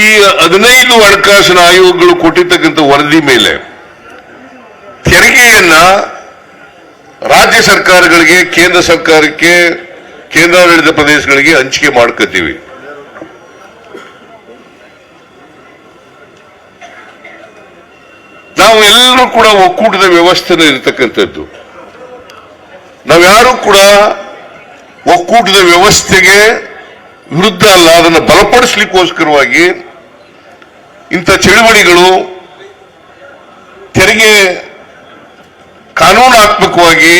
ಈ ಹದಿನೈದು ಹಣಕಾಸಿನ ಆಯೋಗಗಳು ಕೊಟ್ಟಿರ್ತಕ್ಕಂಥ ವರದಿ ಮೇಲೆ ತೆರಿಗೆಯನ್ನ ರಾಜ್ಯ ಸರ್ಕಾರಗಳಿಗೆ, ಕೇಂದ್ರ ಸರ್ಕಾರಕ್ಕೆ, ಕೇಂದ್ರಾಡಳಿತ ಪ್ರದೇಶಗಳಿಗೆ ಹಂಚಿಕೆ ಮಾಡ್ಕೋತೀವಿ. ನಾವು ಎಲ್ಲರೂ ಕೂಡ ಒಕ್ಕೂಟದ ವ್ಯವಸ್ಥೆನ ಇರತಕ್ಕಂಥದ್ದು. ನಾವ್ಯಾರು ಕೂಡ ಒಕ್ಕೂಟದ ವ್ಯವಸ್ಥೆಗೆ ವಿರುದ್ಧ ಅಲ್ಲ, ಅದನ್ನು ಬಲಪಡಿಸ್ಲಿಕ್ಕೋಸ್ಕರವಾಗಿ ಇಂಥ ಚಳುವಳಿಗಳು ತೆರಿಗೆ ಕಾನೂನಾತ್ಮಕವಾಗಿ,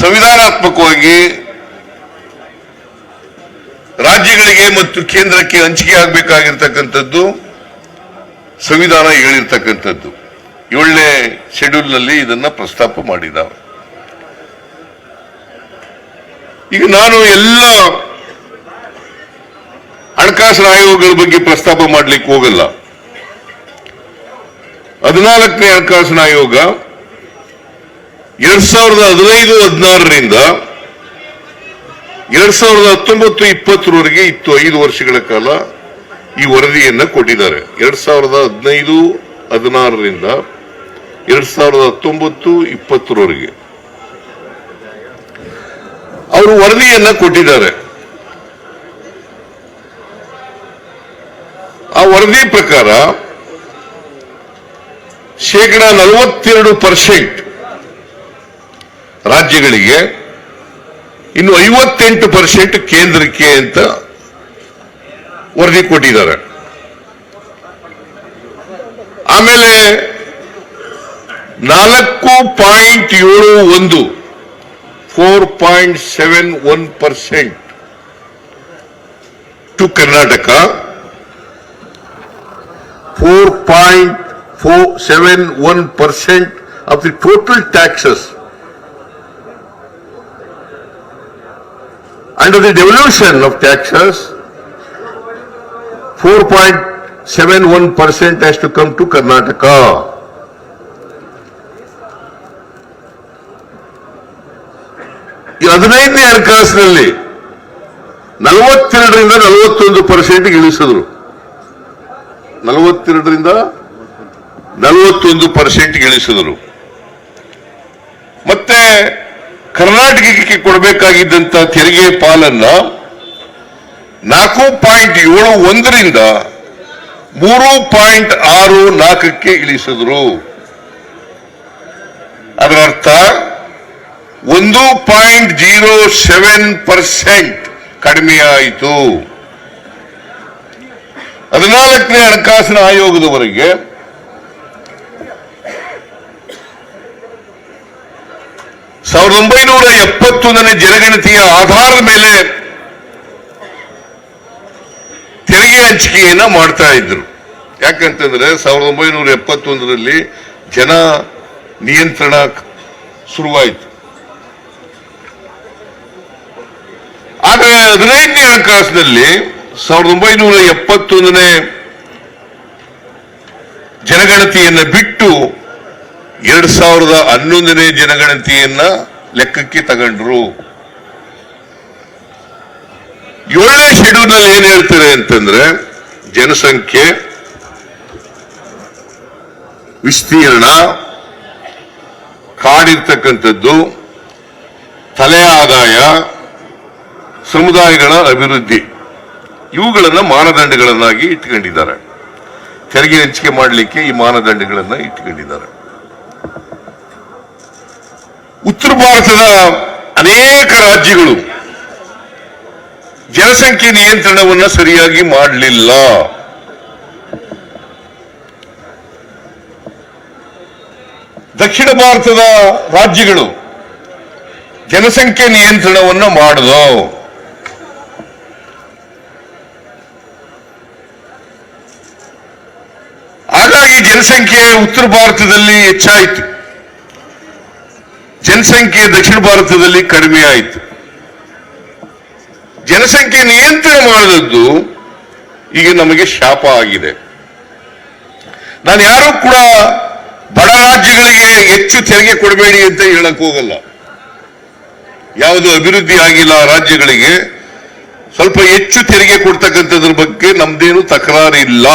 ಸಂವಿಧಾನಾತ್ಮಕವಾಗಿ ರಾಜ್ಯಗಳಿಗೆ ಮತ್ತು ಕೇಂದ್ರಕ್ಕೆ ಹಂಚಿಕೆ ಆಗಬೇಕಾಗಿರ್ತಕ್ಕಂಥದ್ದು, ಸಂವಿಧಾನ ಹೇಳಿರ್ತಕ್ಕಂಥದ್ದು. ಏಳನೇ ಶೆಡ್ಯೂಲ್ನಲ್ಲಿ ಇದನ್ನು ಪ್ರಸ್ತಾಪ ಮಾಡಿದ್ದಾವೆ ಈಗ ನಾನು ಎಲ್ಲ ಹಣಕಾಸಿನ ಆಯೋಗಗಳ ಬಗ್ಗೆ ಪ್ರಸ್ತಾಪ ಮಾಡಲಿಕ್ಕೆ ಹೋಗಲ್ಲ. ಹದಿನಾಲ್ಕನೇ ಹಣಕಾಸಿನ ಆಯೋಗ ಎರಡ್ ಸಾವಿರದ ಹದಿನೈದು, ಹದಿನಾರರಿಂದ ಎರಡ್ ಸಾವಿರದ ಹತ್ತೊಂಬತ್ತು, ಇಪ್ಪತ್ತರವರೆಗೆ ಇತ್ತು. ಐದು ವರ್ಷಗಳ ಕಾಲ ಈ ವರದಿಯನ್ನ ಕೊಟ್ಟಿದ್ದಾರೆ. ಎರಡ್ ಸಾವಿರದ ಹದಿನೈದು, ಹದಿನಾರರಿಂದ ಎರಡ್ ಸಾವಿರದ ಹತ್ತೊಂಬತ್ತು, ಇಪ್ಪತ್ತರವರೆಗೆ. ಅವರು ವರದಿಯನ್ನ ಕೊಟ್ಟಿದ್ದಾರೆ. ಆ ವರದಿ ಪ್ರಕಾರ ಶೇಕಡ ನಲವತ್ತೆರಡು ಪರ್ಸೆಂಟ್ ರಾಜ್ಯಗಳಿಗೆ, ಇನ್ನು ಐವತ್ತೆಂಟು ಪರ್ಸೆಂಟ್ ಕೇಂದ್ರಕ್ಕೆ ಅಂತ ವರದಿ ಕೊಟ್ಟಿದ್ದಾರೆ. ಆಮೇಲೆ ನಾಲ್ಕು ಪಾಯಿಂಟ್ ಏಳು ಒಂದು, four point seven one percent to Karnataka. Four point four seven one percent of the total taxes under the devolution of taxes, 4.71% has to come to Karnataka. ಈ ಹದಿನೈದನೇ ಹಣಕಾಸಿನಲ್ಲಿ ನಲವತ್ತೆರಡರಿಂದ ನಲವತ್ತೊಂದು ಪರ್ಸೆಂಟ್ ಇಳಿಸಿದ್ರು ನಲವತ್ತೆರಡರಿಂದ ನಲವತ್ತೊಂದು ಪರ್ಸೆಂಟ್ ಇಳಿಸಿದರು ಮತ್ತೆ ಕರ್ನಾಟಕಕ್ಕೆ ಕೊಡಬೇಕಾಗಿದ್ದಂತ ತೆರಿಗೆ ಪಾಲನ್ನ ನಾಲ್ಕು ಪಾಯಿಂಟ್ ಏಳು ಒಂದರಿಂದ ಮೂರು ಪಾಯಿಂಟ್ ಆರು ನಾಲ್ಕಕ್ಕೆ ಇಳಿಸಿದ್ರು. ಅದರ ಅರ್ಥ ಒಂದು ಪಾಯಿಂಟ್ ಜೀರೋ ಸೆವೆನ್ ಪರ್ಸೆಂಟ್ ಕಡಿಮೆ ಆಯಿತು. ಹದಿನಾಲ್ಕನೇ ಹಣಕಾಸಿನ ಆಯೋಗದವರೆಗೆ ಸಾವಿರದ ಒಂಬೈನೂರ ಎಪ್ಪತ್ತೊಂದನೇ ಜನಗಣತಿಯ ಆಧಾರದ ಮೇಲೆ ತೆರಿಗೆ ಹಂಚಿಕೆಯನ್ನ ಮಾಡ್ತಾ ಇದ್ರು. ಯಾಕಂತಂದ್ರೆ ಸಾವಿರದ ಒಂಬೈನೂರ ಎಪ್ಪತ್ತೊಂದರಲ್ಲಿ ಜನ ನಿಯಂತ್ರಣ ಶುರುವಾಯಿತು. ಆದರೆ ಹದಿನೈದನೇ ಹಣಕಾಸಿನಲ್ಲಿ ಸಾವಿರದ ಒಂಬೈನೂರ ಎಪ್ಪತ್ತೊಂದನೇ ಜನಗಣತಿಯನ್ನ ಬಿಟ್ಟು ಎರಡ್ ಸಾವಿರದ ಹನ್ನೊಂದನೇ ಜನಗಣತಿಯನ್ನ ಲೆಕ್ಕಕ್ಕೆ ತಗೊಂಡ್ರು. ಏಳನೇ ಶೆಡ್ಯೂಲ್ನಲ್ಲಿ ಏನ್ ಹೇಳ್ತಾರೆ ಅಂತಂದ್ರೆ ಜನಸಂಖ್ಯೆ, ವಿಸ್ತೀರ್ಣ, ಕಾಡಿರ್ತಕ್ಕಂಥದ್ದು, ತಲೆ ಆದಾಯ, ಸಮುದಾಯಗಳ ಅಭಿವೃದ್ಧಿ. ಇವುಗಳನ್ನ ಮಾನದಂಡಗಳನ್ನಾಗಿ ಇಟ್ಕೊಂಡಿದ್ದಾರೆ. ತೆರಿಗೆ ಹಂಚಿಕೆ ಮಾಡಲಿಕ್ಕೆ ಈ ಮಾನದಂಡಗಳನ್ನ ಇಟ್ಕೊಂಡಿದ್ದಾರೆ. ಉತ್ತರ ಭಾರತದ ಅನೇಕ ರಾಜ್ಯಗಳು ಜನಸಂಖ್ಯೆ ನಿಯಂತ್ರಣವನ್ನು ಸರಿಯಾಗಿ ಮಾಡಲಿಲ್ಲ. ದಕ್ಷಿಣ ಭಾರತದ ರಾಜ್ಯಗಳು ಜನಸಂಖ್ಯೆ ನಿಯಂತ್ರಣವನ್ನು ಮಾಡಲು ಜನಸಂಖ್ಯೆ ಉತ್ತರ ಭಾರತದಲ್ಲಿ ಹೆಚ್ಚಾಯಿತು. ಜನಸಂಖ್ಯೆ ದಕ್ಷಿಣ ಭಾರತದಲ್ಲಿ ಕಡಿಮೆ ಆಯಿತು. ಜನಸಂಖ್ಯೆ ನಿಯಂತ್ರಣ ಮಾಡಿದದ್ದು ಈಗ ನಮಗೆ ಶಾಪ ಆಗಿದೆ. ನಾನು ಯಾರು ಕೂಡ ಬಡ ರಾಜ್ಯಗಳಿಗೆ ಹೆಚ್ಚು ತೆರಿಗೆ ಕೊಡಬೇಡಿ ಅಂತ ಹೇಳಕ್ ಹೋಗಲ್ಲ. ಯಾವುದು ಅಭಿವೃದ್ಧಿ ಆಗಿಲ್ಲ ರಾಜ್ಯಗಳಿಗೆ, ಸ್ವಲ್ಪ ಹೆಚ್ಚು ತೆರಿಗೆ ಕೊಡ್ತಕ್ಕಂಥದ್ರ ಬಗ್ಗೆ ನಮ್ದೇನು ತಕರಾರಿಲ್ಲ.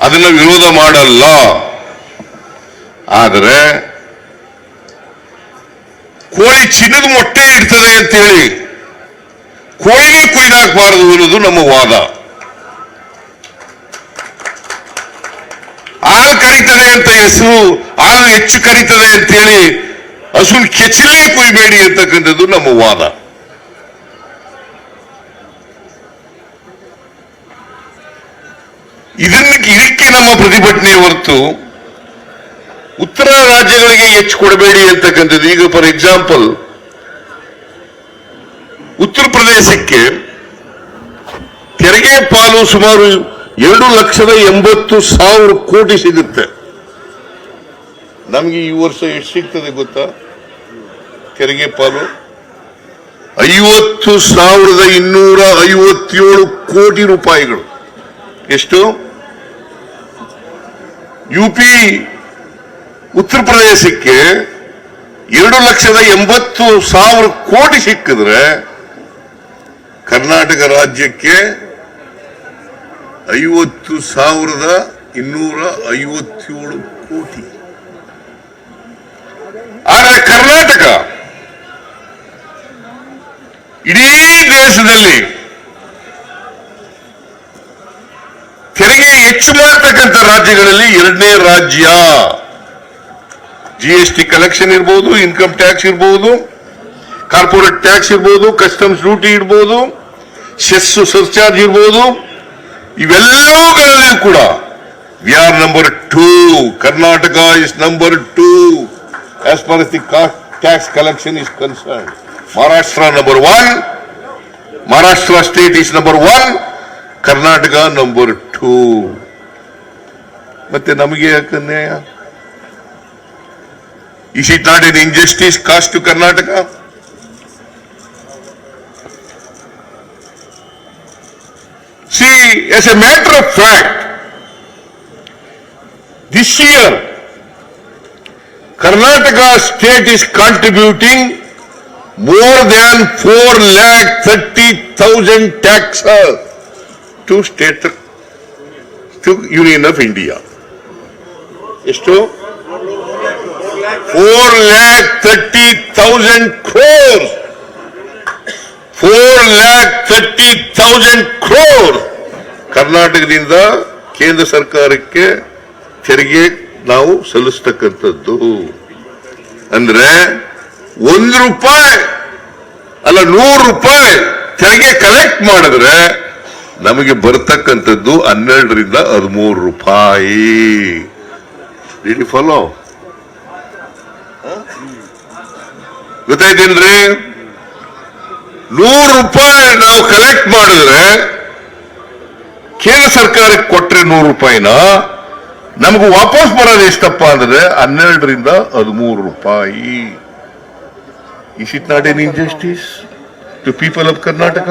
ಅದನ್ನ ವಿರೋಧ ಮಾಡಲ್ಲ. ಆದರೆ ಕೋಳಿ ಚಿನ್ನದ ಮೊಟ್ಟೆ ಇಡ್ತದೆ ಅಂತೇಳಿ ಕೋಳಿನೇ ಕುಯ್ದಾಕಬಾರದು ಅನ್ನೋದು ನಮ್ಮ ವಾದ. ಹಾಲು ಕರೀತದೆ ಅಂತ ಹೆಸರು ಹಾಲು ಹೆಚ್ಚು ಕರೀತದೆ ಅಂತೇಳಿ ಹಸು ಕೆಚ್ಚಲೇ ಕುಯ್ಬೇಡಿ ಅಂತಕ್ಕಂಥದ್ದು ನಮ್ಮ ವಾದ. ಇದನ್ನ ಇದಕ್ಕೆ ನಮ್ಮ ಪ್ರತಿಭಟನೆ ಹೊರತು ಉತ್ತರ ರಾಜ್ಯಗಳಿಗೆ ಹೆಚ್ಚು ಕೊಡಬೇಡಿ ಅಂತಕ್ಕಂಥದ್ದು. ಈಗ ಫಾರ್ ಎಕ್ಸಾಂಪಲ್ ಉತ್ತರ ಪ್ರದೇಶಕ್ಕೆ ತೆರಿಗೆ ಪಾಲು ಸುಮಾರು ಎರಡು ಲಕ್ಷದ ಎಂಬತ್ತು ಸಾವಿರ ಕೋಟಿ ಸಿಗುತ್ತೆ. ನಮಗೆ ಈ ವರ್ಷ ಎಷ್ಟು ಸಿಗ್ತದೆ ಗೊತ್ತಾ? ತೆರಿಗೆ ಪಾಲು ಐವತ್ತು ಸಾವಿರದ ಇನ್ನೂರ ಐವತ್ತೇಳು ಕೋಟಿ ರೂಪಾಯಿಗಳು. ಎಷ್ಟು? ಯು ಪಿ ಉತ್ತರ ಪ್ರದೇಶಕ್ಕೆ ಎರಡು ಲಕ್ಷದ ಎಂಬತ್ತು ಸಾವಿರ ಕೋಟಿ ಸಿಕ್ಕಿದ್ರೆ ಕರ್ನಾಟಕ ರಾಜ್ಯಕ್ಕೆ ಐವತ್ತು ಸಾವಿರದ ಇನ್ನೂರ ಐವತ್ತೇಳು ಕೋಟಿ. ಆದರೆ ಕರ್ನಾಟಕ ಇಡೀ ದೇಶದಲ್ಲಿ ತೆರಿಗೆ ಹೆಚ್ಚು ಮಾಡ್ತಕ್ಕಂಥ ರಾಜ್ಯಗಳಲ್ಲಿ ಎರಡನೇ ರಾಜ್ಯ. ಜಿ ಎಸ್ ಟಿ ಕಲೆಕ್ಷನ್ ಇರ್ಬೋದು ಇನ್ಕಮ್ ಟ್ಯಾಕ್ಸ್ ಇರ್ಬೋದು ಕಾರ್ಪೊರೇಟ್ ಟ್ಯಾಕ್ಸ್ ಇರ್ಬೋದು ಕಸ್ಟಮ್ಸ್ ಡ್ಯೂಟಿ ಇರ್ಬೋದು ಸೆಸ್ ಸರ್ಚಾರ್ಜ್ ಇರ್ಬೋದು, ಇವೆಲ್ಲವುಗಳಲ್ಲಿಯೂ ಕೂಡ we are number two Karnataka is number two as far the tax collection is concern Maharashtra number one Maharashtra state is number one Karnataka number two ಮತ್ತೆ ನಮಗೆ ಯಾಕೆ ಅನ್ಯಾಯ is it not an injustice cost to Karnataka See, as a matter of fact, this year, Karnataka state is contributing more than four lakh thirty thousand taxes to state, to of India ಎಷ್ಟು? Four lakh thirty thousand crore four lakh thirty thousand crore ಕರ್ನಾಟಕದಿಂದ ಕೇಂದ್ರ ಸರ್ಕಾರಕ್ಕೆ ತೆರಿಗೆ ನಾವು ಸಲ್ಲಿಸ್ತಕ್ಕಂಥದ್ದು. ಅಂದ್ರೆ ಒಂದು ರೂಪಾಯಿ ಅಲ್ಲ, ನೂರು ರೂಪಾಯಿ ತೆರಿಗೆ ಕಲೆಕ್ಟ್ ಮಾಡಿದ್ರೆ ನಮಗೆ ಬರ್ತಕ್ಕಂಥದ್ದು ಹನ್ನೆರಡರಿಂದ ಹದಿಮೂರು ರೂಪಾಯಿ. ಡಿಡ್ ಫಾಲೋ ಗೊತ್ತಾಯ್ತೇನ್ರಿ? ನೂರು ರೂಪಾಯಿ ನಾವು ಕಲೆಕ್ಟ್ ಮಾಡಿದ್ರೆ ಕೇಂದ್ರ ಸರ್ಕಾರಕ್ಕೆ ಕೊಟ್ರೆ ನೂರು ರೂಪಾಯಿನ, ನಮಗೂ ವಾಪಸ್ ಬರೋದು ಎಷ್ಟಪ್ಪ ಅಂದ್ರೆ ಹನ್ನೆರಡರಿಂದ ಹದಿಮೂರು ರೂಪಾಯಿ. Is it not an injustice to people of Karnataka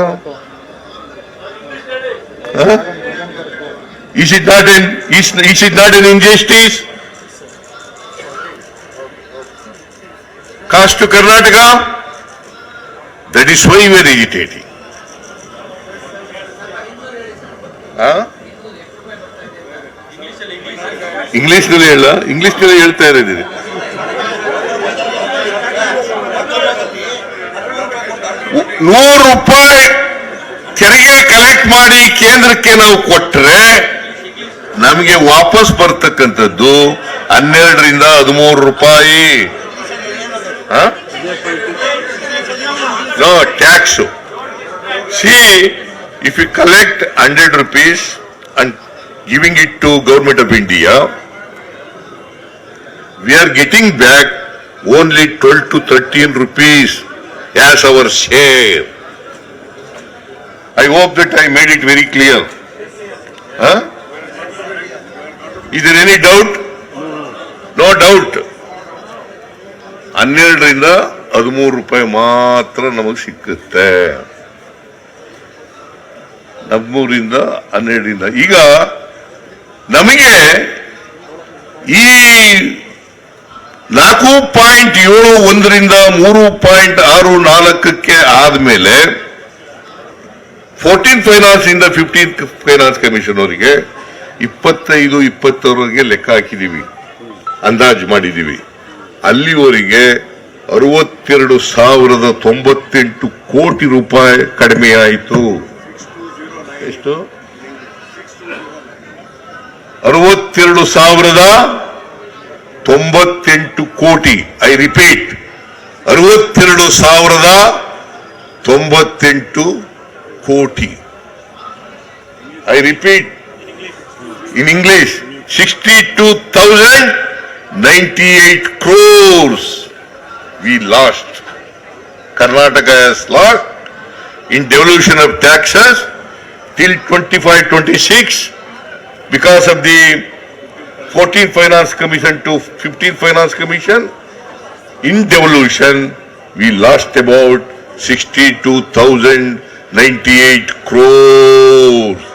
is it not is it it not an injustice cost to Karnataka that is why very irritating ಇಂಗ್ಲಿಷ್ನಲ್ಲಿ ಹೇಳ ಇಂಗ್ಲಿಷ್ನಲ್ಲಿ ಹೇಳ್ತಾ ಇರೋದಿದೆ. ನೂರು ರೂಪಾಯಿ ತೆರಿಗೆ ಕಲೆಕ್ಟ್ ಮಾಡಿ ಕೇಂದ್ರಕ್ಕೆ ನಾವು ಕೊಟ್ರೆ ನಮಗೆ ವಾಪಸ್ ಬರ್ತಕ್ಕಂಥದ್ದು ಹನ್ನೆರಡರಿಂದ ಹದಿಮೂರು ರೂಪಾಯಿ. Tax see if you collect hundred rupees and giving it to government of India we are getting back only 12 to 13 rupees as our share. I hope that I made it very clear is Is any doubt no doubt. ಹನ್ನೆರಡರಿಂದ ಹದಿಮೂರು ರೂಪಾಯಿ ಮಾತ್ರ ನಮಗೆ ಸಿಕ್ಕುತ್ತೆ. ಹದಿಮೂರಿಂದ ಹನ್ನೆರಡರಿಂದ. ಈಗ ನಮಗೆ ಈ ನಾಲ್ಕು ಪಾಯಿಂಟ್ ಏಳು ಒಂದರಿಂದ ಮೂರು ಪಾಯಿಂಟ್ ಆರು ನಾಲ್ಕಕ್ಕೆ ಆದ್ಮೇಲೆ ಫೋರ್ಟೀನ್ ಫೈನಾನ್ಸ್ ಇಂದ ಫಿಫ್ಟೀನ್ ಫೈನಾನ್ಸ್ ಕಮಿಷನ್ ಅವರಿಗೆ ಇಪ್ಪತ್ತೈದು, ಇಪ್ಪತ್ತರವರೆಗೆ ಲೆಕ್ಕ ಹಾಕಿದೀವಿ. ಅಂದಾಜು ಮಾಡಿದೀವಿ. ಅಲ್ಲಿವರೆಗೆ ಅರವತ್ತೆರಡು ಸಾವಿರದ ತೊಂಬತ್ತೆಂಟು ಕೋಟಿ ರೂಪಾಯಿ ಕಡಿಮೆ ಆಯಿತು. ಎಷ್ಟು? ಅರವತ್ತೆರಡು ಸಾವಿರದ ತೊಂಬತ್ತೆಂಟು ಕೋಟಿ. ಐ ರಿಪೀಟ್ ಅರವತ್ತೆರಡು ಸಾವಿರದ ತೊಂಬತ್ತೆಂಟು ಕೋಟಿ I repeat in English sixty two thousand ninety eight crores we lost Karnataka has lost in devolution of taxes till 25, 26 because of the 14 Finance Commission to 15 Finance Commission. In devolution, we lost about 98 crores.